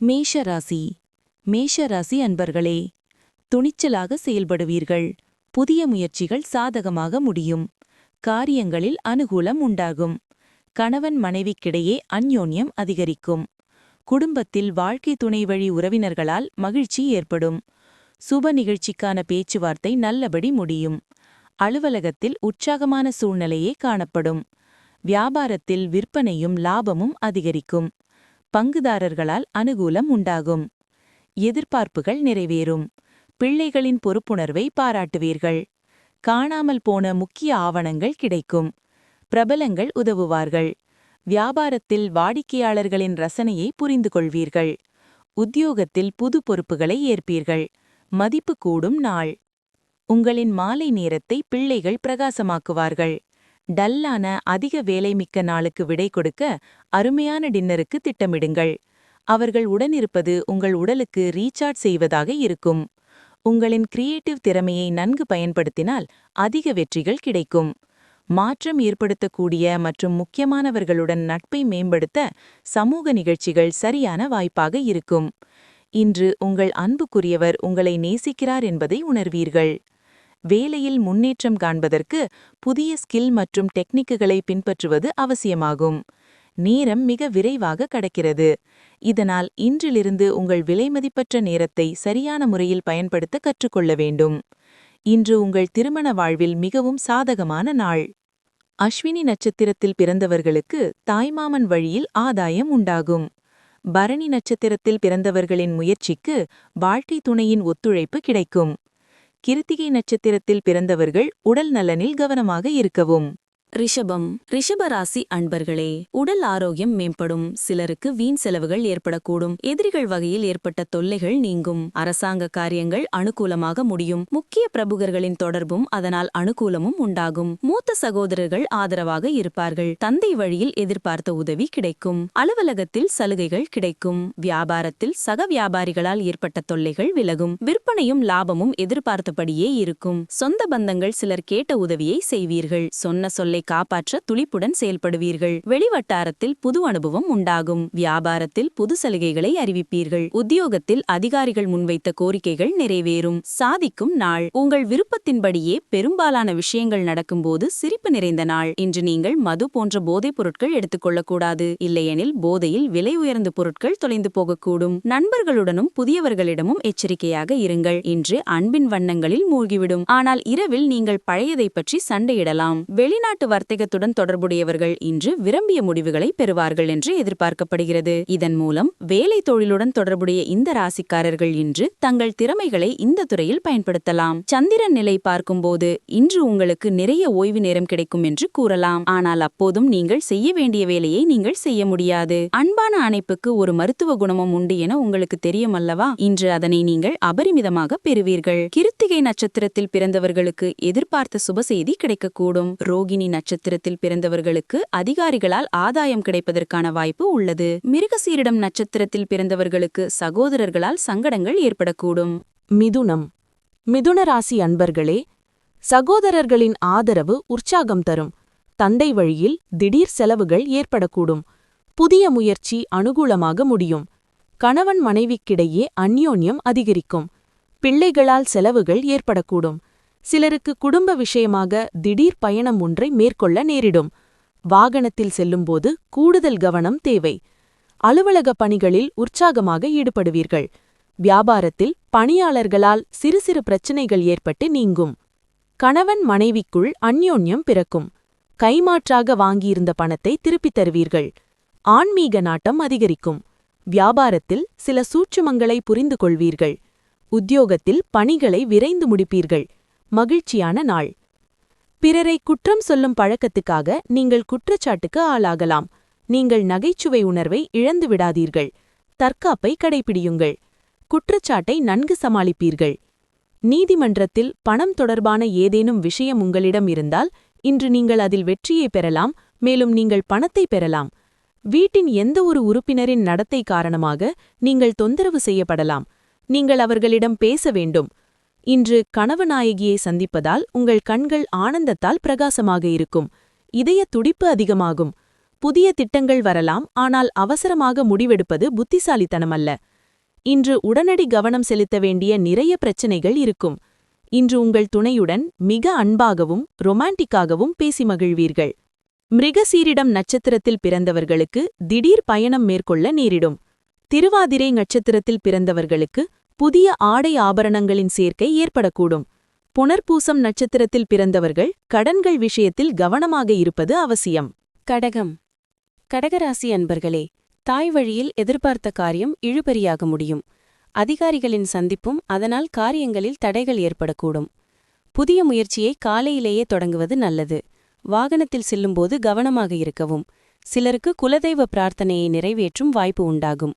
மேஷ ராசி மேஷ ராசி அன்பர்களே துணிச்சலாக செயல்படுவீர்கள். புதிய முயற்சிகள் சாதகமாக முடியும். காரியங்களில் அனுகூலம் உண்டாகும். கணவன் மனைவிக்கிடையே அந்யோன்யம் அதிகரிக்கும். குடும்பத்தில் வாழ்க்கை துணை வழி உறவினர்களால் மகிழ்ச்சி ஏற்படும். சுப நிகழ்ச்சிக்கான பேச்சுவார்த்தை நல்லபடி முடியும். அலுவலகத்தில் உற்சாகமான சூழ்நிலையே காணப்படும். வியாபாரத்தில் விற்பனையும் லாபமும் அதிகரிக்கும். பங்குதாரர்களால் அனுகூலம் உண்டாகும். எதிர்பார்ப்புகள் நிறைவேறும். பிள்ளைகளின் பொறுப்புணர்வை பாராட்டுவீர்கள். காணாமல் போன முக்கிய ஆவணங்கள் கிடைக்கும். பிரபலங்கள் உதவுவார்கள். வியாபாரத்தில் வாடிக்கையாளர்களின் ரசனையை புரிந்து கொள்வீர்கள். உத்தியோகத்தில் புது பொறுப்புகளை ஏற்பீர்கள். மதிப்பு கூடும் நாள். உங்களின் மாலை நேரத்தை பிள்ளைகள் பிரகாசமாக்குவார்கள். டல்லான அதிக வேலைமிக்க நாளுக்கு விடை கொடுக்க அருமையான டின்னருக்கு திட்டமிடுங்கள். அவர்கள் உடனிருப்பது உங்கள் உடலுக்கு ரீசார்ஜ் செய்வதாக இருக்கும். உங்களின் கிரியேட்டிவ் திறமையை நன்கு பயன்படுத்தினால் அதிக வெற்றிகள் கிடைக்கும். மாற்றம் ஏற்படுத்தக்கூடிய மற்றும் முக்கியமானவர்களுடன் நட்பை மேம்படுத்த சமூக நிகழ்ச்சிகள் சரியான வாய்ப்பாக இருக்கும். இன்று உங்கள் அன்புக்குரியவர் உங்களை நேசிக்கிறார் என்பதை உணர்வீர்கள். வேலையில் முன்னேற்றம் காண்பதற்கு புதிய ஸ்கில் மற்றும் டெக்னிக்குகளை பின்பற்றுவது அவசியமாகும். நேரம் மிக விரைவாக கடக்கிறது. இதனால் இன்றிலிருந்து உங்கள் விலைமதிப்பற்ற நேரத்தை சரியான முறையில் பயன்படுத்த கற்றுக்கொள்ள வேண்டும். இன்று உங்கள் திருமண வாழ்வில் மிகவும் சாதகமான நாள். அஸ்வினி நட்சத்திரத்தில் பிறந்தவர்களுக்கு தாய்மாமன் வழியில் ஆதாயம் உண்டாகும். பரணி நட்சத்திரத்தில் பிறந்தவர்களின் முயற்சிக்கு வாழ்க்கை துணையின் ஒத்துழைப்பு கிடைக்கும். கிருத்திகை நட்சத்திரத்தில் பிறந்தவர்கள் உடல் நலனில் கவனமாக இருக்கவும். ரிஷபம். ரிஷபராசி அன்பர்களே உடல் ஆரோக்கியம் மேம்படும். சிலருக்கு வீண் செலவுகள் ஏற்படக்கூடும். எதிரிகள் வகையில் ஏற்பட்ட தொல்லைகள் நீங்கும். அரசாங்க காரியங்கள் அனுகூலமாக முடியும். முக்கிய பிரபுகர்களின் தொடர்பும் அதனால் அனுகூலமும் உண்டாகும். மூத்த சகோதரர்கள் ஆதரவாக இருப்பார்கள். தந்தை வழியில் எதிர்பார்த்த உதவி கிடைக்கும். அலுவலகத்தில் சலுகைகள் கிடைக்கும். வியாபாரத்தில் சக வியாபாரிகளால் ஏற்பட்ட தொல்லைகள் விலகும். விற்பனையும் லாபமும் எதிர்பார்த்தபடியே இருக்கும். சொந்த பந்தங்கள் சிலர் கேட்ட உதவியை செய்வீர்கள். சொன்ன சொல்லை காப்பாற்ற துளிப்புடன் செயல்படுவீர்கள். வெளிவட்டாரத்தில் புது அனுபவம் உண்டாகும். வியாபாரத்தில் புது சலுகைகளை அறிவிப்பீர்கள். உத்தியோகத்தில் அதிகாரிகள் முன்வைத்த கோரிக்கைகள் நிறைவேறும். சாதிக்கும் நாள். உங்கள் விருப்பத்தின்படியே பெரும்பாலான விஷயங்கள் நடக்கும்போது சிரிப்பு நிறைந்த நாள். இன்று நீங்கள் மது போன்ற போதைப் பொருட்கள் எடுத்துக்கொள்ளக்கூடாது. இல்லையெனில் போதையில் விலை உயர்ந்த பொருட்கள் தொலைந்து போகக்கூடும். நண்பர்களுடனும் புதியவர்களிடமும் எச்சரிக்கையாக இருங்கள். இன்று அன்பின் வண்ணங்களில் மூழ்கிவிடும். ஆனால் இரவில் நீங்கள் பழையதை பற்றி சண்டையிடலாம். வெளிநாட்டு வர்த்தகத்துடன் தொடர்புடையவர்கள் இன்று விரும்பிய முடிவுகளை பெறுவார்கள் என்று எதிர்பார்க்கப்படுகிறது. இதன் மூலம் வேலை தொழிலுடன் தொடர்புடைய இந்த ராசிக்காரர்கள் இன்று தங்கள் திறமைகளை இந்த துறையில் பயன்படுத்தலாம். சந்திரன் நிலை பார்க்கும்போது இன்று உங்களுக்கு நிறைய ஓய்வு நேரம் கிடைக்கும் என்று கூறலாம். ஆனால் அப்போதும் நீங்கள் செய்ய வேண்டிய வேலையை நீங்கள் செய்ய முடியாது. அன்பான அணைப்புக்கு ஒரு மருத்துவ குணமும் உண்டு என உங்களுக்கு தெரியும் அல்லவா? இன்று அதனை நீங்கள் அபரிமிதமாக பெறுவீர்கள். கிருத்திகை நட்சத்திரத்தில் பிறந்தவர்களுக்கு எதிர்பார்த்த சுப செய்தி கிடைக்கக்கூடும். ரோகிணி நட்சத்திரத்தில் பிறந்தவர்களுக்கு அதிகாரிகளால் ஆதாயம் கிடைப்பதற்கான வாய்ப்பு உள்ளது. மிருகசீரிடம் நட்சத்திரத்தில் பிறந்தவர்களுக்கு சகோதரர்களால் சங்கடங்கள் ஏற்படக்கூடும். மிதுனம். மிதுன ராசி அன்பர்களே சகோதரர்களின் ஆதரவு உற்சாகம் தரும். தந்தை வழியில் திடீர் செலவுகள் ஏற்படக்கூடும். புதிய முயற்சி அனுகூலமாக முடியும். கணவன் மனைவிக்கிடையே அந்யோன்யம் அதிகரிக்கும். பிள்ளைகளால் செலவுகள் ஏற்படக்கூடும். சிலருக்கு குடும்ப விஷயமாக திடீர் பயணம் ஒன்றை மேற்கொள்ள நேரிடும். வாகனத்தில் செல்லும்போது கூடுதல் கவனம் தேவை. அலுவலக பணிகளில் உற்சாகமாக ஈடுபடுவீர்கள். வியாபாரத்தில் பணியாளர்களால் சிறு சிறு பிரச்சினைகள் ஏற்பட்டு நீங்கும். கணவன் மனைவிக்குள் அந்யோன்யம் பிறக்கும். கைமாற்றாக வாங்கியிருந்த பணத்தை திருப்பித் தருவீர்கள். ஆன்மீக நாட்டம் அதிகரிக்கும். வியாபாரத்தில் சில சூட்சுமங்களை புரிந்து கொள்வீர்கள் உத்தியோகத்தில் பணிகளை விரைந்து முடிப்பீர்கள். மகிழ்ச்சியான நாள். பிறரை குற்றம் சொல்லும் பழக்கத்துக்காக நீங்கள் குற்றச்சாட்டுக்கு ஆளாகலாம். நீங்கள் நகைச்சுவை உணர்வை இழந்து விடாதீர்கள். தற்காப்பை கடைபிடியுங்கள். குற்றச்சாட்டை நன்கு சமாளிப்பீர்கள். நீதிமன்றத்தில் பணம் தொடர்பான ஏதேனும் விஷயம் உங்களிடம் இருந்தால் இன்று நீங்கள் அதில் வெற்றியை பெறலாம் மேலும் நீங்கள் பணத்தை பெறலாம். வீட்டின் எந்த ஒரு உறுப்பினரின் நடத்தை காரணமாக நீங்கள் தொந்தரவு செய்யப்படலாம். நீங்கள் அவர்களிடம் பேச வேண்டும். இன்று கணவநாயகியை சந்திப்பதால் உங்கள் கண்கள் ஆனந்தத்தால் பிரகாசமாக இருக்கும். இதய துடிப்பு அதிகமாகும். புதிய திட்டங்கள் வரலாம் ஆனால் அவசரமாக முடிவெடுப்பது புத்திசாலித்தனமல்ல. இன்று உடனடி கவனம் செலுத்த வேண்டிய நிறைய பிரச்சனைகள் இருக்கும். இன்று உங்கள் துணையுடன் மிக அன்பாகவும் ரொமான்டிக்காகவும் பேசி மகிழ்வீர்கள். மிருகசீரிடம் நட்சத்திரத்தில் பிறந்தவர்களுக்கு திடீர் பயணம் மேற்கொள்ள நேரிடும். திருவாதிரை நட்சத்திரத்தில் பிறந்தவர்களுக்கு புதிய ஆடை ஆபரணங்களின் சேர்க்கை ஏற்படக்கூடும். புனர்பூசம் நட்சத்திரத்தில் பிறந்தவர்கள் கடன்கள் விஷயத்தில் கவனமாக இருப்பது அவசியம். கடகம். கடகராசி அன்பர்களே தாய் வழியில் எதிர்பார்த்த காரியம் இழுபறியாக முடியும். அதிகாரிகளின் சந்திப்பும் அதனால் காரியங்களில் தடைகள் ஏற்படக்கூடும். புதிய முயற்சியை காலையிலேயே தொடங்குவது நல்லது. வாகனத்தில் செல்லும்போது கவனமாக இருக்கவும் சிலருக்கு குலதெய்வ பிரார்த்தனையை நிறைவேற்றும் வாய்ப்பு உண்டாகும்.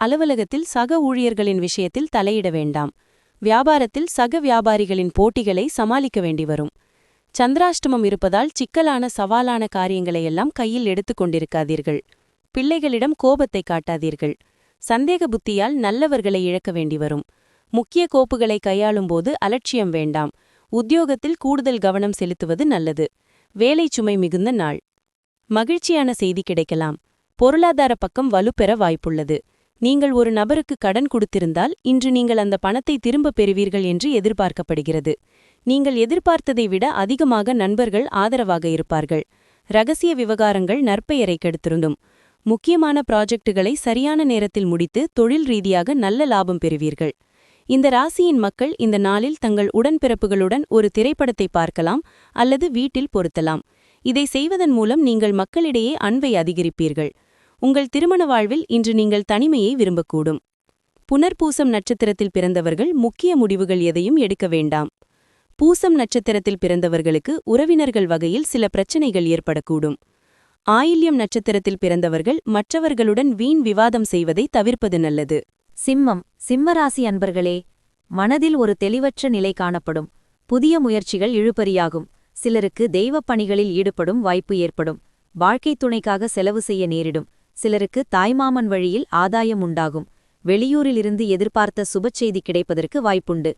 அலுவலகத்தில் சக ஊழியர்களின் விஷயத்தில் தலையிட வேண்டாம். வியாபாரத்தில் சக வியாபாரிகளின் போட்டிகளை சமாளிக்க வேண்டி வரும். சந்திராஷ்டமம் இருப்பதால் சிக்கலான சவாலான காரியங்களையெல்லாம் கையில் எடுத்துக் கொண்டிருக்காதீர்கள். பிள்ளைகளிடம் கோபத்தை காட்டாதீர்கள். சந்தேக புத்தியால் நல்லவர்களை இழக்க வேண்டி வரும். முக்கிய கோப்புகளை கையாளும்போது அலட்சியம் வேண்டாம். உத்தியோகத்தில் கூடுதல் கவனம் செலுத்துவது நல்லது. வேலை சுமை மிகுந்த நாள். மகிழ்ச்சியான செய்தி கிடைக்கலாம். பொருளாதார பக்கம் வலுப்பெற வாய்ப்புள்ளது. நீங்கள் ஒரு நபருக்கு கடன் கொடுத்திருந்தால் இன்று நீங்கள் அந்த பணத்தை திரும்பப் பெறுவீர்கள் என்று எதிர்பார்க்கப்படுகிறது. நீங்கள் எதிர்பார்த்ததை விட அதிகமாக நண்பர்கள் ஆதரவாக இருப்பார்கள். ரகசிய விவகாரங்கள் நற்பெயரை கெடுத்திருந்தும். முக்கியமான ப்ராஜெக்டுகளை சரியான நேரத்தில் முடித்து தொழில் ரீதியாக நல்ல லாபம் பெறுவீர்கள். இந்த ராசியின் மக்கள் இந்த நாளில் தங்கள் உடன்பிறப்புகளுடன் ஒரு திரைப்படத்தை பார்க்கலாம் அல்லது வீட்டில் பொருத்தலாம். இதை செய்வதன் மூலம் நீங்கள் மக்களிடையே அன்பை அதிகரிப்பீர்கள். உங்கள் திருமண வாழ்வில் இன்று நீங்கள் தனிமையை விரும்பக்கூடும். புனர்பூசம் நட்சத்திரத்தில் பிறந்தவர்கள் முக்கிய முடிவுகள் எதையும் எடுக்க வேண்டாம். பூசம் நட்சத்திரத்தில் பிறந்தவர்களுக்கு உறவினர்கள் வகையில் சில பிரச்சனைகள் ஏற்படக்கூடும். ஆயில்யம் நட்சத்திரத்தில் பிறந்தவர்கள் மற்றவர்களுடன் வீண் விவாதம் செய்வதை தவிர்ப்பது நல்லது. சிம்மம் சிம்மராசி அன்பர்களே மனதில் ஒரு தெளிவற்ற நிலை காணப்படும். புதிய முயற்சிகள் இழுபறியாகும். சிலருக்கு தெய்வப் பணிகளில் ஈடுபடும் வாய்ப்பு ஏற்படும். வாழ்க்கைத் துணைக்காக செலவு செய்ய நேரிடும். சிலருக்கு தாய்மாமன் வழியில் ஆதாயம் உண்டாகும். வெளியூரிலிருந்து எதிர்பார்த்த சுபச்செய்தி கிடைப்பதற்கு வாய்ப்புண்டு.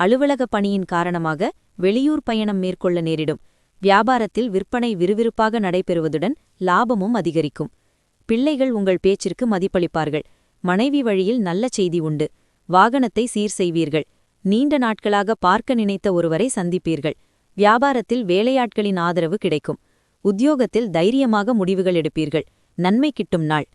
அலுவலக பணியின் காரணமாக வெளியூர் பயணம் மேற்கொள்ள நேரிடும். வியாபாரத்தில் விற்பனை விறுவிறுப்பாக நடைபெறுவதுடன் லாபமும் அதிகரிக்கும். பிள்ளைகள் உங்கள் பேச்சிற்கு மதிப்பளிப்பார்கள். மனைவி வழியில் நல்ல செய்தி உண்டு. வாகனத்தை சீர் செய்வீர்கள். நீண்ட நாட்களாக பார்க்க நினைத்த ஒருவரை சந்திப்பீர்கள். வியாபாரத்தில் வேலையாட்களின் ஆதரவு கிடைக்கும். உத்தியோகத்தில் தைரியமாக முடிவுகள் எடுப்பீர்கள். நன்மை கிட்டும் நாள்.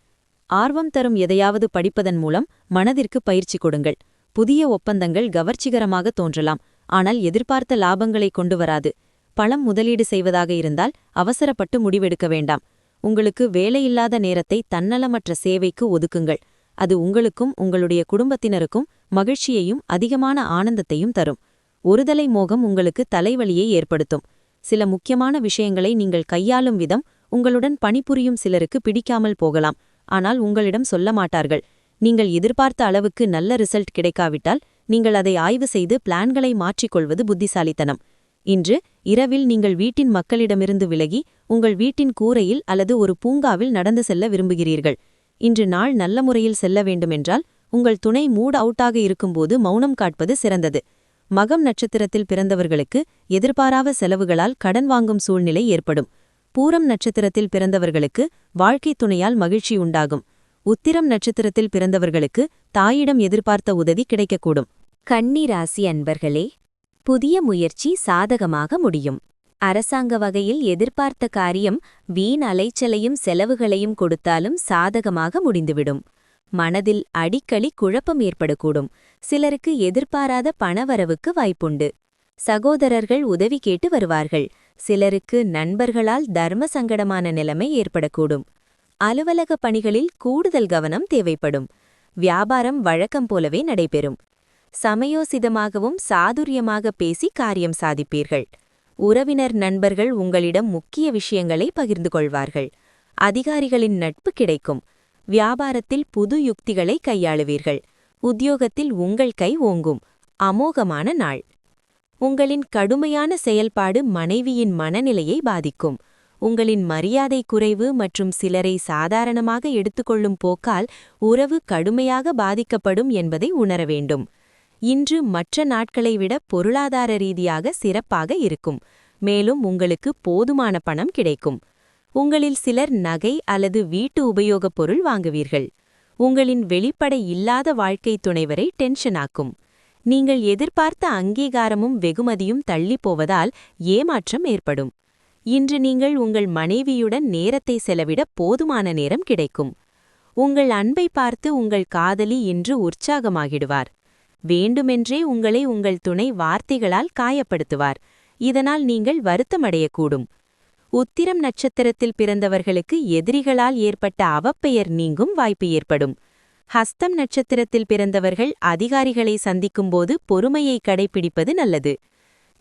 ஆர்வம் தரும் எதையாவது படிப்பதன் மூலம் மனதிற்கு பயிற்சி கொடுங்கள். புதிய ஒப்பந்தங்கள் கவர்ச்சிகரமாக தோன்றலாம். ஆனால் எதிர்பார்த்த லாபங்களை கொண்டு வராது. பணம் முதலீடு செய்வதாக இருந்தால் அவசரப்பட்டு முடிவெடுக்க வேண்டாம். உங்களுக்கு வேலையில்லாத நேரத்தை தன்னலமற்ற சேவைக்கு ஒதுக்குங்கள். அது உங்களுக்கும் உங்களுடைய குடும்பத்தினருக்கும் மகிழ்ச்சியையும் அதிகமான ஆனந்தத்தையும் தரும். ஒருதலை மோகம் உங்களுக்கு தலைவலியை ஏற்படுத்தும். சில முக்கியமான விஷயங்களை நீங்கள் கையாளும் விதம் உங்களுடன் பணிபுரியும் சிலருக்கு பிடிக்காமல் போகலாம். ஆனால் உங்களிடம் சொல்ல மாட்டார்கள். நீங்கள் எதிர்பார்த்த அளவுக்கு நல்ல ரிசல்ட் கிடைக்காவிட்டால் நீங்கள் அதை ஆய்வு செய்து பிளான்களை மாற்றிக்கொள்வது புத்திசாலித்தனம். இன்று இரவில் நீங்கள் வீட்டின் மக்களிடமிருந்து விலகி உங்கள் வீட்டின் கூரையில் அல்லது ஒரு பூங்காவில் நடந்து செல்ல விரும்புகிறீர்கள். இன்று நாள் நல்ல முறையில் செல்ல வேண்டுமென்றால் உங்கள் துணை மூட் அவுட்டாக இருக்கும்போது மௌனம் காட்பது சிறந்தது. மகம் நட்சத்திரத்தில் பிறந்தவர்களுக்கு எதிர்பாராத செலவுகளால் கடன் வாங்கும் சூழ்நிலை ஏற்படும். பூரம் நட்சத்திரத்தில் பிறந்தவர்களுக்கு வாழ்க்கைத் துணையால் மகிழ்ச்சி உண்டாகும். உத்திரம் நட்சத்திரத்தில் பிறந்தவர்களுக்கு தாயிடம் எதிர்பார்த்த உதவி கிடைக்கக்கூடும். கன்னி ராசி அன்பர்களே புதிய முயற்சி சாதகமாக முடியும். அரசாங்க வகையில் எதிர்பார்த்த காரியம் வீண் அலைச்சலையும் செலவுகளையும் கொடுத்தாலும் சாதகமாக முடிந்துவிடும். மனதில் அடிக்கடி குழப்பம் ஏற்படக்கூடும். சிலருக்கு எதிர்பாராத பணவரவுக்கு வாய்ப்புண்டு. சகோதரர்கள் உதவி கேட்டு வருவார்கள். சிலருக்கு நண்பர்களால் தர்ம சங்கடமான நிலைமை ஏற்படக்கூடும். அலுவலக பணிகளில் கூடுதல் கவனம் தேவைப்படும். வியாபாரம் வழக்கம் போலவே நடைபெறும். சமயோசிதமாகவும் சாதுரியமாக பேசி காரியம் சாதிப்பீர்கள். உறவினர் நண்பர்கள் உங்களிடம் முக்கிய விஷயங்களை பகிர்ந்து கொள்வார்கள். அதிகாரிகளின் நட்பு கிடைக்கும். வியாபாரத்தில் புது யுக்திகளை கையாளுவீர்கள். உத்தியோகத்தில் உங்கள் கை ஓங்கும். அமோகமான நாள். உங்களின் கடுமையான செயல்பாடு மனைவியின் மனநிலையை பாதிக்கும். உங்களின் மரியாதை குறைவு மற்றும் சிலரை சாதாரணமாக எடுத்துக்கொள்ளும் போக்கால் உறவு கடுமையாக பாதிக்கப்படும் என்பதை உணர வேண்டும். இன்று மற்ற நாட்களை விட பொருளாதார ரீதியாக சிறப்பாக இருக்கும். மேலும் உங்களுக்கு போதுமான பணம் கிடைக்கும். உங்களில் சிலர் நகை அல்லது வீட்டு உபயோகப் பொருள் வாங்குவீர்கள். உங்களின் வெளிப்படை இல்லாத வாழ்க்கை துணைவரை டென்ஷனாக்கும். நீங்கள் எதிர்பார்த்த அங்கீகாரமும் வெகுமதியும் தள்ளிப் போவதால் ஏமாற்றம் ஏற்படும். இன்று நீங்கள் உங்கள் மனைவியுடன் நேரத்தை செலவிட போதுமான நேரம் கிடைக்கும். உங்கள் அன்பை பார்த்து உங்கள் காதலி இன்று உற்சாகமாகிடுவார். வேண்டுமென்றே உங்களை உங்கள் துணை வார்த்தைகளால் காயப்படுத்துவார். இதனால் நீங்கள் வருத்தமடையக்கூடும். உத்திரம் நட்சத்திரத்தில் பிறந்தவர்களுக்கு எதிரிகளால் ஏற்பட்ட அவப்பெயர் நீங்கும் வாய்ப்பு ஏற்படும். ஹஸ்தம் நட்சத்திரத்தில் பிறந்தவர்கள் அதிகாரிகளை சந்திக்கும்போது பொறுமையை கடைபிடிப்பது நல்லது.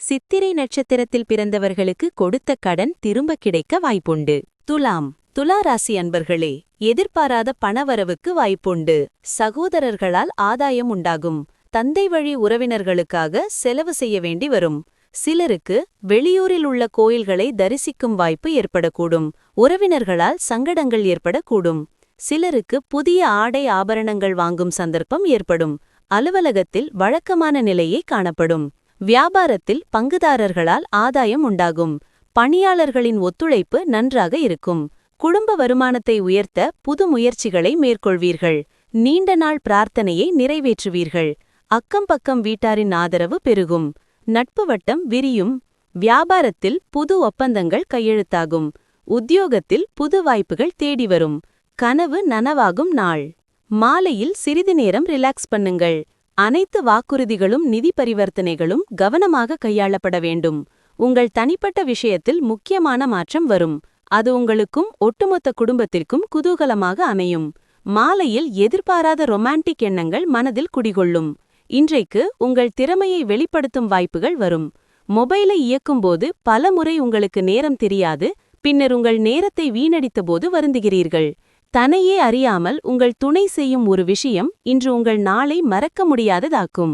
சித்திரை நட்சத்திரத்தில் பிறந்தவர்களுக்கு கொடுத்த கடன் திரும்ப கிடைக்க வாய்ப்புண்டு. துலாம் துலா ராசி அன்பர்களே எதிர்பாராத பணவரவுக்கு வாய்ப்புண்டு. சகோதரர்களால் ஆதாயம் உண்டாகும். தந்தை வழி உறவினர்களுக்காக செலவு செய்ய வேண்டி வரும். சிலருக்கு வெளியூரில் உள்ள கோயில்களை தரிசிக்கும் வாய்ப்பு ஏற்படக்கூடும். உறவினர்களால் சங்கடங்கள் ஏற்படக்கூடும். சிலருக்கு புதிய ஆடை ஆபரணங்கள் வாங்கும் சந்தர்ப்பம் ஏற்படும். அலுவலகத்தில் வழக்கமான நிலையே காணப்படும். வியாபாரத்தில் பங்குதாரர்களால் ஆதாயம் உண்டாகும். பணியாளர்களின் ஒத்துழைப்பு நன்றாக இருக்கும். குடும்ப வருமானத்தை உயர்த்த புது முயற்சிகளை மேற்கொள்வீர்கள். நீண்ட நாள் பிரார்த்தனையை நிறைவேற்றுவீர்கள். அக்கம் பக்கம் வீட்டாரின் ஆதரவு பெருகும். நட்பு வட்டம் விரியும். வியாபாரத்தில் புது ஒப்பந்தங்கள் கையெழுத்தாகும். உத்தியோகத்தில் புது வாய்ப்புகள் தேடி வரும். கனவு நனவாகும் நாள். மாலையில் சிறிது நேரம் ரிலாக்ஸ் பண்ணுங்கள். அனைத்து வாக்குறுதிகளும் நிதி பரிவர்த்தனைகளும் கவனமாக கையாளப்பட வேண்டும். உங்கள் தனிப்பட்ட விஷயத்தில் முக்கியமான மாற்றம் வரும். அது உங்களுக்கும் ஒட்டுமொத்த குடும்பத்திற்கும் குதூகலமாக அமையும். மாலையில் எதிர்பாராத ரொமான்டிக் எண்ணங்கள் மனதில் குடிகொள்ளும். இன்றைக்கு உங்கள் திறமையை வெளிப்படுத்தும் வாய்ப்புகள் வரும். மொபைலை இயக்கும்போது பல முறை உங்களுக்கு நேரம் தெரியாது. பின்னர் உங்கள் நேரத்தை வீணடித்த போது வருந்துகிறீர்கள். தன்னையே அறியாமல் உங்கள் துணை செய்யும் ஒரு விஷயம் இன்று உங்கள் நாளை மறக்க முடியாததாக்கும்.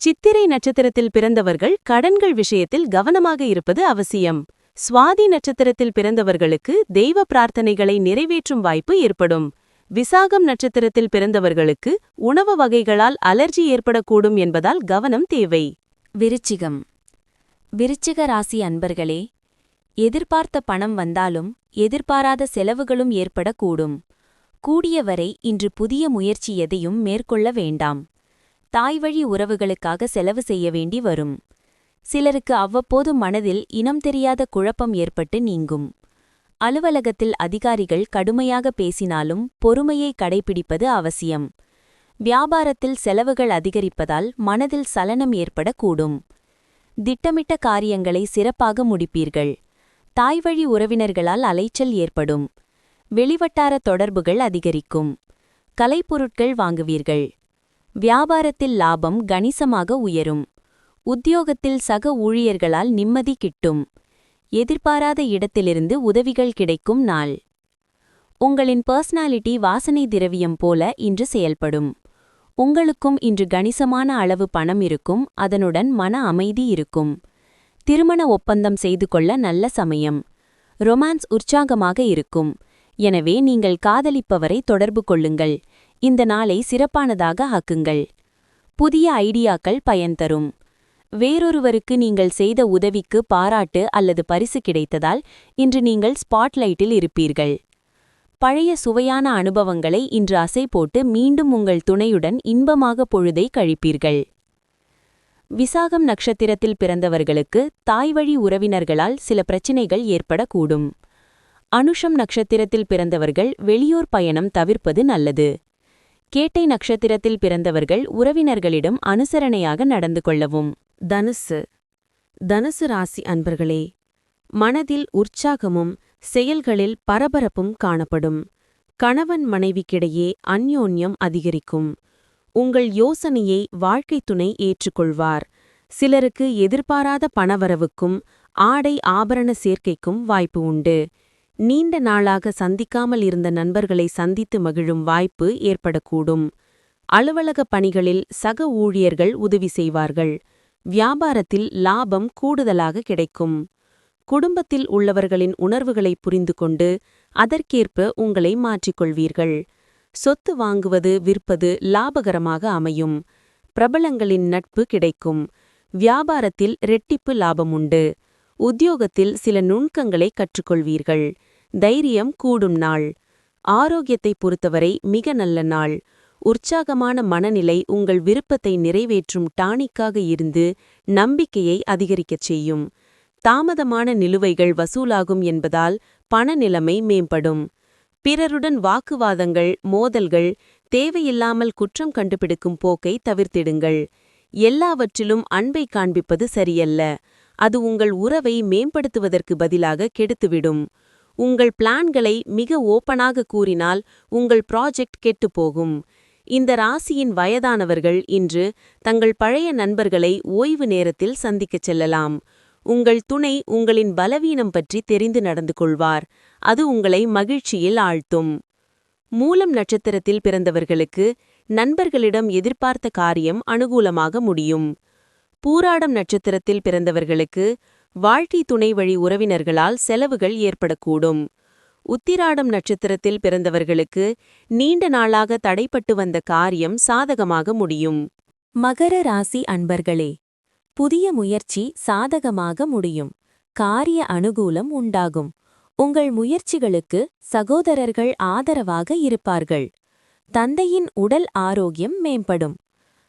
சித்திரை நட்சத்திரத்தில் பிறந்தவர்கள் கடன்கள் விஷயத்தில் கவனமாக இருப்பது அவசியம். சுவாதி நட்சத்திரத்தில் பிறந்தவர்களுக்கு தெய்வ பிரார்த்தனைகளை நிறைவேற்றும் வாய்ப்பு ஏற்படும். விசாகம் நட்சத்திரத்தில் பிறந்தவர்களுக்கு உணவு வகைகளால் அலர்ஜி ஏற்படக்கூடும் என்பதால் கவனம் தேவை. விருச்சிகம். விருச்சிக ராசி அன்பர்களே எதிர்பார்த்த பணம் வந்தாலும் எதிர்பாராத செலவுகளும் ஏற்படக்கூடும். கூடியவரை இன்று புதிய முயற்சி எதையும் மேற்கொள்ள வேண்டாம். தாய்வழி உறவுகளுக்காக செலவு செய்ய வேண்டி வரும். சிலருக்கு அவ்வப்போது மனதில் இனம் தெரியாத குழப்பம் ஏற்பட்டு நீங்கும். அலுவலகத்தில் அதிகாரிகள் கடுமையாக பேசினாலும் பொறுமையை கடைபிடிப்பது அவசியம். வியாபாரத்தில் செலவுகள் அதிகரிப்பதால் மனதில் சலனம் ஏற்படக்கூடும். திட்டமிட்ட காரியங்களை சிறப்பாக முடிப்பீர்கள். தாய்வழி உறவினர்களால் அலைச்சல் ஏற்படும். வெளிவட்டார தொடர்புகள் அதிகரிக்கும். கலைப்பொருட்கள் வாங்குவீர்கள். வியாபாரத்தில் லாபம் கணிசமாக உயரும். உத்தியோகத்தில் சக ஊழியர்களால் நிம்மதி கிட்டும். எதிர்பாராத இடத்திலிருந்து உதவிகள் கிடைக்கும் நாள். உங்களின் பர்சனாலிட்டி வாசனை திரவியம் போல இன்று செயல்படும். உங்களுக்கும் இன்று கணிசமான அளவு பணம் இருக்கும். அதனுடன் மன அமைதி இருக்கும். திருமண ஒப்பந்தம் செய்து கொள்ள நல்ல சமயம். ரொமான்ஸ் உற்சாகமாக இருக்கும். எனவே நீங்கள் காதலிப்பவரை தொடர்பு கொள்ளுங்கள். இந்த நாளை சிறப்பானதாக ஆக்குங்கள். புதிய ஐடியாக்கள் பயன் தரும். வேறொருவருக்கு நீங்கள் செய்த உதவிக்கு பாராட்டு அல்லது பரிசு கிடைத்ததால் இன்று நீங்கள் ஸ்பாட்லைட்டில் இருப்பீர்கள். பழைய சுவையான அனுபவங்களை இன்று அசை போட்டு மீண்டும் உங்கள் துணையுடன் இன்பமாக பொழுதை கழிப்பீர்கள். விசாகம் நட்சத்திரத்தில் பிறந்தவர்களுக்கு தாய்வழி உறவினர்களால் சில பிரச்சினைகள் ஏற்படக்கூடும். அனுஷம் நட்சத்திரத்தில் பிறந்தவர்கள் வெளியூர் பயணம் தவிர்ப்பது நல்லது. கேட்டை நட்சத்திரத்தில் பிறந்தவர்கள் உறவினர்களிடம் அனுசரணையாக நடந்து கொள்ளவும். தனுசு. தனுசு ராசி அன்பர்களே மனதில் உற்சாகமும் செயல்களில் பரபரப்பும் காணப்படும். கணவன் மனைவிக்கிடையே அந்யோன்யம் அதிகரிக்கும். உங்கள் யோசனையை வாழ்க்கைத் துணை ஏற்றுக்கொள்வார். சிலருக்கு எதிர்பாராத பணவரவுக்கும் ஆடை ஆபரண சேர்க்கைக்கும் வாய்ப்பு உண்டு. நீண்ட நாளாக சந்திக்காமல் இருந்த நண்பர்களை சந்தித்து மகிழும் வாய்ப்பு ஏற்படக்கூடும். அலுவலக பணிகளில் சக ஊழியர்கள் உதவி செய்வார்கள். வியாபாரத்தில் லாபம் கூடுதலாக கிடைக்கும். குடும்பத்தில் உள்ளவர்களின் உணர்வுகளை புரிந்து கொண்டு அதற்கேற்ப உங்களை மாற்றிக்கொள்வீர்கள். சொத்து வாங்குவது விற்பது லாபகரமாக அமையும். பிரபலங்களின் நட்பு கிடைக்கும். வியாபாரத்தில் ரெட்டிப்பு லாபம் உண்டு. உத்தியோகத்தில் சில நுணுக்கங்களை கற்றுக்கொள்வீர்கள். தைரியம் கூடும் நாள். ஆரோக்கியத்தை பொறுத்தவரை மிக நல்ல நாள். உற்சாகமான மனநிலை உங்கள் விருப்பத்தை நிறைவேற்றும் டானிக்காக இருந்து நம்பிக்கையை அதிகரிக்கச் செய்யும். தாமதமான நிலுவைகள் வசூலாகும் என்பதால் பண நிலைமை மேம்படும். பிறருடன் வாக்குவாதங்கள் மோதல்கள் தேவையில்லாமல் குற்றம் கண்டுபிடிக்கும் போக்கை தவிர்த்திடுங்கள். எல்லாவற்றிலும் அன்பை காண்பிப்பது சரியல்ல. அது உங்கள் உறவை மேம்படுத்துவதற்கு பதிலாக கெடுத்துவிடும். உங்கள் பிளான்களை மிக ஓப்பனாக கூறினால் உங்கள் ப்ராஜெக்ட் கெட்டுப்போகும். இந்த ராசியின் வயதானவர்கள் இன்று தங்கள் பழைய நண்பர்களை ஓய்வு நேரத்தில் சந்திக்கச் செல்லலாம். உங்கள் துணை உங்களின் பலவீனம் பற்றி தெரிந்து நடந்து கொள்வார். அது உங்களை மகிழ்ச்சியில் ஆழ்த்தும். மூலம் நட்சத்திரத்தில் பிறந்தவர்களுக்கு நண்பர்களிடம் எதிர்பார்த்த காரியம் அனுகூலமாக முடியும். பூராடம் நட்சத்திரத்தில் பிறந்தவர்களுக்கு வாழ்க்கை துணை வழி உறவினர்களால் செலவுகள் ஏற்படக்கூடும். உத்திராடம் நட்சத்திரத்தில் பிறந்தவர்களுக்கு நீண்ட நாளாக தடைப்பட்டு வந்த காரியம் சாதகமாக முடியும். மகர ராசி அன்பர்களே புதிய முயற்சி சாதகமாக முடியும். காரிய அனுகூலம் உண்டாகும். உங்கள் முயற்சிகளுக்கு சகோதரர்கள் ஆதரவாக இருப்பார்கள். தந்தையின் உடல் ஆரோக்கியம் மேம்படும்.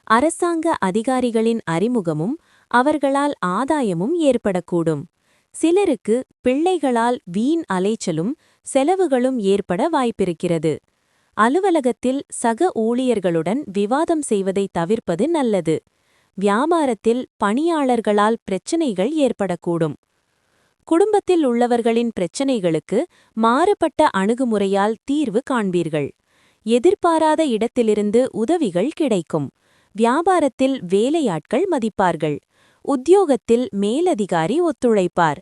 அரசாங்க அதிகாரிகளின் அறிமுகமும் அவர்களால் ஆதாயமும் ஏற்படக்கூடும். சிலருக்கு பிள்ளைகளால் வீண் அலைச்சலும் செலவுகளும் ஏற்பட வாய்ப்பிருக்கிறது. அலுவலகத்தில் சக ஊழியர்களுடன் விவாதம் செய்வதை தவிர்ப்பது நல்லது. வியாபாரத்தில் பணியாளர்களால் பிரச்சினைகள் ஏற்படக்கூடும். குடும்பத்தில் உள்ளவர்களின் பிரச்சினைகளுக்கு மாறுபட்ட அணுகுமுறையால் தீர்வு காண்பீர்கள். எதிர்பாராத இடத்திலிருந்து உதவிகள் கிடைக்கும். வியாபாரத்தில் வேலையாட்கள் மதிப்பார்கள். உத்தியோகத்தில் மேலதிகாரி ஒத்துழைப்பார்.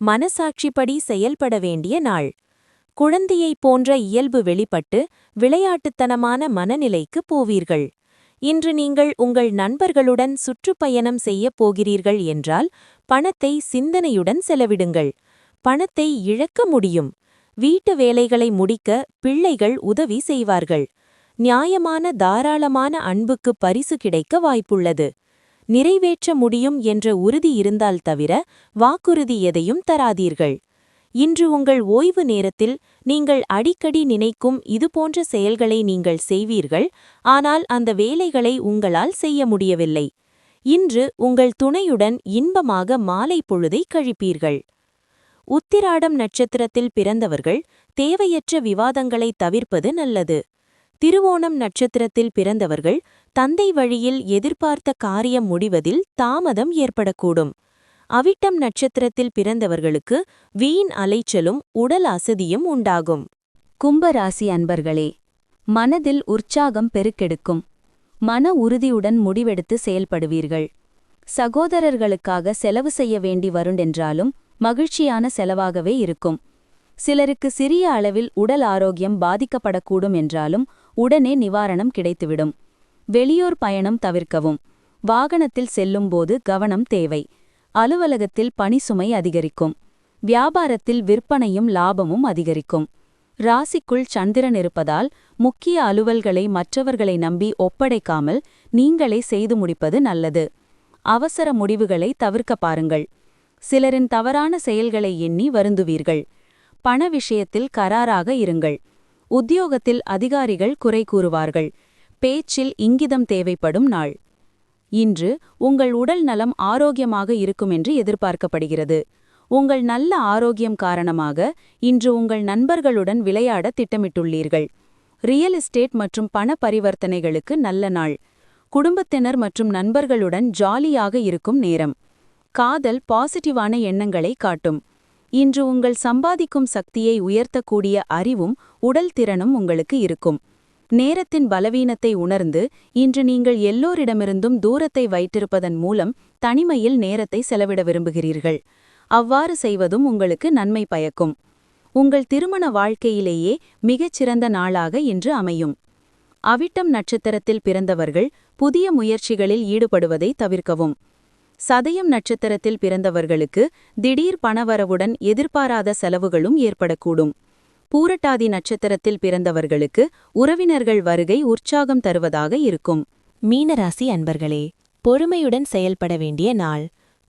மனசாட்சிப்படி செயல்பட வேண்டிய நாள். குழந்தையைப் போன்ற இயல்பு வெளிப்பட்டு விளையாட்டுத்தனமான மனநிலைக்கு போவீர்கள். இன்று நீங்கள் உங்கள் நண்பர்களுடன் சுற்றுப்பயணம் செய்யப் போகிறீர்கள் என்றால் பணத்தை சிந்தனையுடன் செலவிடுங்கள். பணத்தை இழக்க முடியும். வீட்டு வேலைகளை முடிக்க பிள்ளைகள் உதவி செய்வார்கள். நியாயமான தாராளமான அன்புக்கு பரிசு கிடைக்க வாய்ப்புள்ளது. நிறைவேற்ற முடியும் என்ற உறுதி இருந்தால் தவிர வாக்குறுதி எதையும் தராதீர்கள். இன்று உங்கள் ஓய்வு நேரத்தில் நீங்கள் அடிக்கடி நினைக்கும் இதுபோன்ற செயல்களை நீங்கள் செய்வீர்கள் ஆனால் அந்த வேலைகளை உங்களால் செய்ய முடியவில்லை. இன்று உங்கள் துணையுடன் இன்பமாக மாலை பொழுதை கழிப்பீர்கள். உத்திராடம் நட்சத்திரத்தில் பிறந்தவர்கள் தேவையற்ற விவாதங்களை தவிர்ப்பது நல்லது. திருவோணம் நட்சத்திரத்தில் பிறந்தவர்கள் தந்தை வழியில் எதிர்பார்த்த காரியம் முடிவதில் தாமதம் ஏற்படக்கூடும். அவிட்டம் நட்சத்திரத்தில் பிறந்தவர்களுக்கு வீண் அலைச்சலும் உடல் அசதியும் உண்டாகும். கும்பராசி அன்பர்களே மனதில் உற்சாகம் பெருக்கெடுக்கும். மன உறுதியுடன் முடிவெடுத்து செயல்படுவீர்கள். சகோதரர்களுக்காக செலவு செய்ய வேண்டி வருண்டென்றாலும் மகிழ்ச்சியான செலவாகவே இருக்கும். சிலருக்கு சிறிய அளவில் உடல் ஆரோக்கியம் பாதிக்கப்படக்கூடும் என்றாலும் உடனே நிவாரணம் கிடைத்துவிடும். வெளியூர் பயணம் தவிர்க்கவும். வாகனத்தில் செல்லும்போது கவனம் தேவை. அலுவலகத்தில் பணிசுமை அதிகரிக்கும். வியாபாரத்தில் விற்பனையும் லாபமும் அதிகரிக்கும். ராசிக்குள் சந்திரன் இருப்பதால் முக்கிய அலுவல்களை மற்றவர்களை நம்பி ஒப்படைக்காமல் நீங்களே செய்து முடிப்பது நல்லது. அவசர முடிவுகளை தவிர்க்க பாருங்கள். சிலரின் தவறான செயல்களை எண்ணி வருந்துவீர்கள். பண விஷயத்தில் கராராக இருங்கள். உத்தியோகத்தில் அதிகாரிகள் குறை கூறுவார்கள். பேச்சில் இங்கிதம் தேவைப்படும் நாள். இன்று உங்கள் உடல் நலம் ஆரோக்கியமாக இருக்கும் என்று எதிர்பார்க்கப்படுகிறது. உங்கள் நல்ல ஆரோக்கியம் காரணமாக இன்று உங்கள் நண்பர்களுடன் விளையாட திட்டமிட்டுள்ளீர்கள். ரியல் எஸ்டேட் மற்றும் பண பரிவர்த்தனைகளுக்கு நல்ல நாள். குடும்பத்தினர் மற்றும் நண்பர்களுடன் ஜாலியாக இருக்கும் நேரம். காதல் பாசிட்டிவான எண்ணங்களை காட்டும். இன்று உங்கள் சம்பாதிக்கும் சக்தியை உயர்த்தக்கூடிய அறிவும் உடல் திறனும் உங்களுக்கு இருக்கும். நேரத்தின் பலவீனத்தை உணர்ந்து இன்று நீங்கள் எல்லோரிடமிருந்தும் தூரத்தை வைத்திருப்பதன் மூலம் தனிமையில் நேரத்தை செலவிட விரும்புகிறீர்கள். அவ்வாறு செய்வதும் உங்களுக்கு நன்மை பயக்கும். உங்கள் திருமண வாழ்க்கையிலேயே மிகச்சிறந்த நாளாக இன்று அமையும். அவிட்டம் நட்சத்திரத்தில் பிறந்தவர்கள் புதிய முயற்சிகளில் ஈடுபடுவதை தவிர்க்கவும். சதயம் நட்சத்திரத்தில் பிறந்தவர்களுக்கு திடீர் பணவரவுடன் எதிர்பாராத செலவுகளும் ஏற்படக்கூடும். பூரட்டாதி நட்சத்திரத்தில் பிறந்தவர்களுக்கு உறவினர்கள் வருகை உற்சாகம் தருவதாக இருக்கும். மீனராசி அன்பர்களே பொறுமையுடன் செயல்பட வேண்டிய நாள்.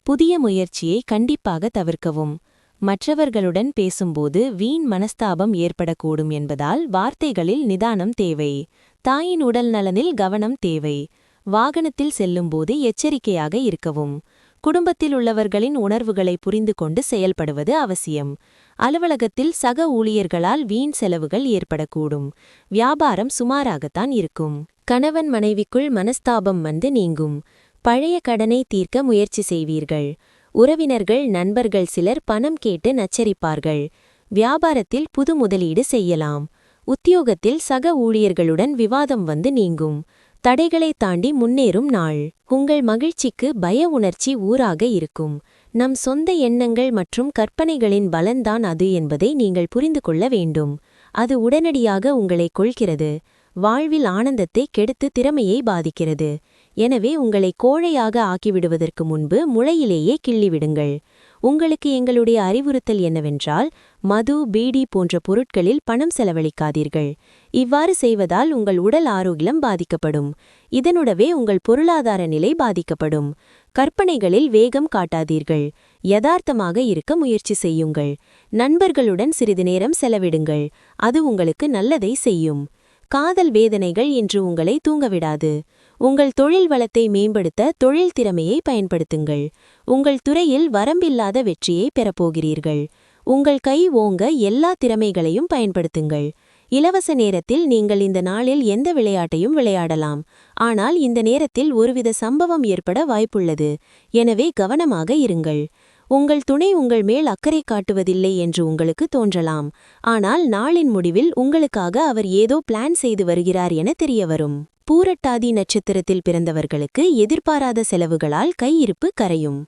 புதிய முயற்சியை கண்டிப்பாக தவிர்க்கவும். மற்றவர்களுடன் பேசும்போது வீண் மனஸ்தாபம் ஏற்படக்கூடும் என்பதால் வார்த்தைகளில் நிதானம் தேவை. தாயின் உடல் நலனில் கவனம் தேவை. வாகனத்தில் செல்லும்போது எச்சரிக்கையாக இருக்கவும். குடும்பத்தில் உள்ளவர்களின் உணர்வுகளை புரிந்து கொண்டு செயல்படுவது அவசியம். அலுவலகத்தில் சக ஊழியர்களால் வீண் செலவுகள் ஏற்படக்கூடும். வியாபாரம் சுமாராகத்தான் இருக்கும். கணவன் மனைவிக்குள் மனஸ்தாபம் வந்து நீங்கும். பழைய கடனை தீர்க்க முயற்சி செய்வீர்கள். உறவினர்கள் நண்பர்கள் சிலர் பணம் கேட்டு நச்சரிப்பார்கள். வியாபாரத்தில் புது முதலீடு செய்யலாம். உத்தியோகத்தில் சக ஊழியர்களுடன் விவாதம் வந்து நீங்கும். தடைகளை தாண்டி முன்னேறும் நாள். உங்கள் மகிழ்ச்சிக்கு பய உணர்ச்சி ஊராக இருக்கும். நம் சொந்த எண்ணங்கள் மற்றும் கற்பனைகளின் பலன்தான் அது என்பதை நீங்கள் புரிந்து கொள்ள வேண்டும். அது உடனடியாக உங்களை கொள்கிறது வாழ்வில் ஆனந்தத்தை கெடுத்து திறமையை பாதிக்கிறது. எனவே உங்களை கோழையாக ஆக்கிவிடுவதற்கு முன்பு முளையிலேயே கிள்ளிவிடுங்கள். உங்களுக்கு எங்களுடைய அறிவுறுத்தல் என்னவென்றால் மது பீடி போன்ற பொருட்களில் பணம் செலவழிக்காதீர்கள். இவ்வாறு செய்வதால் உங்கள் உடல் ஆரோக்கியம் பாதிக்கப்படும். இதனுடவே உங்கள் பொருளாதார நிலை பாதிக்கப்படும். கற்பனைகளில் வேகம் காட்டாதீர்கள். யதார்த்தமாக இருக்க முயற்சி செய்யுங்கள். நண்பர்களுடன் சிறிது நேரம் செலவிடுங்கள். அது உங்களுக்கு நல்லதை செய்யும். காதல் வேதனைகள் இன்று உங்களை தூங்கவிடாது. உங்கள் தொழில் வளத்தை மேம்படுத்த தொழில் திறமையை பயன்படுத்துங்கள். உங்கள் துறையில் வரம்பில்லாத வெற்றியை பெறப்போகிறீர்கள். உங்கள் கை ஓங்க எல்லா திறமைகளையும் பயன்படுத்துங்கள். இலவச நேரத்தில் நீங்கள் இந்த நாளில் எந்த விளையாட்டையும் விளையாடலாம். ஆனால் இந்த நேரத்தில் ஒருவித சம்பவம் ஏற்பட வாய்ப்புள்ளது. எனவே கவனமாக இருங்கள். உங்கள் துணை உங்கள் மேல் அக்கறை காட்டுவதில்லை என்று உங்களுக்கு தோன்றலாம். ஆனால் நாளின் முடிவில் உங்களுக்காக அவர் ஏதோ பிளான் செய்து வருகிறார் என தெரியவரும். பூரட்டாதி நட்சத்திரத்தில் பிறந்தவர்களுக்கு எதிர்பாராத செலவுகளால் கையிருப்பு கரையும்.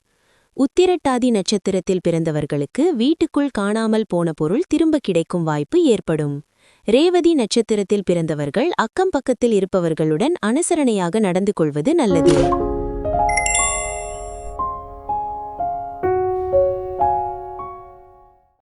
உத்திரட்டாதி நட்சத்திரத்தில் பிறந்தவர்களுக்கு வீட்டுக்குள் காணாமல் போன பொருள் திரும்ப கிடைக்கும் வாய்ப்பு ஏற்படும். ரேவதி நட்சத்திரத்தில் பிறந்தவர்கள் அக்கம் பக்கத்தில் இருப்பவர்களுடன் அனுசரணையாக நடந்து கொள்வது நல்லது.